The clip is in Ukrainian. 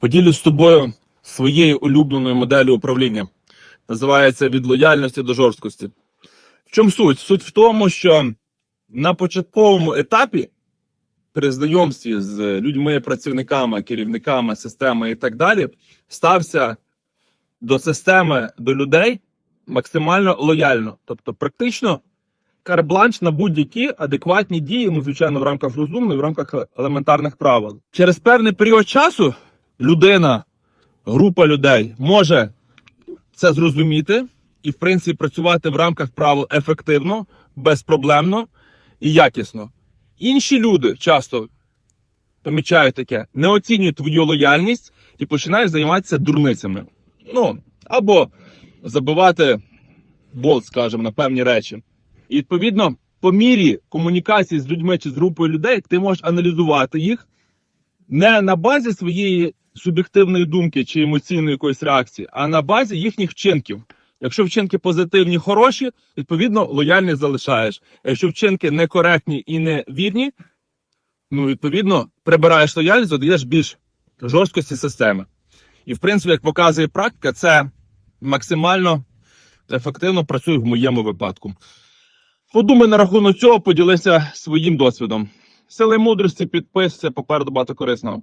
Поділюсь з тобою своєю улюбленою моделлю управління. Називається від лояльності до жорсткості. В чому суть? Суть в тому, що на початковому етапі при знайомстві з людьми, працівниками, керівниками системи і так далі, стався до системи, до людей максимально лояльно. Тобто, практично карбланш на будь-які адекватні дії, ну, звичайно, в рамках розумних, в рамках елементарних правил. Через певний період часу людина, група людей може це зрозуміти і, в принципі, працювати в рамках правил ефективно, безпроблемно і якісно. Інші люди часто помічають таке, не оцінюють твою лояльність і починають займатися дурницями. Ну, або забивати болт, скажімо, на певні речі. І відповідно, по мірі комунікації з людьми чи з групою людей, ти можеш аналізувати їх не на базі своєї суб'єктивної думки чи емоційної якоїсь реакції, а на базі їхніх вчинків. Якщо вчинки позитивні, хороші, відповідно лояльність залишаєш. Якщо вчинки некоректні і невірні, ну відповідно прибираєш лояльність, додаєш більш жорсткості системи. І в принципі, як показує практика, це максимально ефективно працює в моєму випадку. Подумай на рахунок цього, поділися своїм досвідом. Сили мудрості, підписуйся, попереду багато корисного.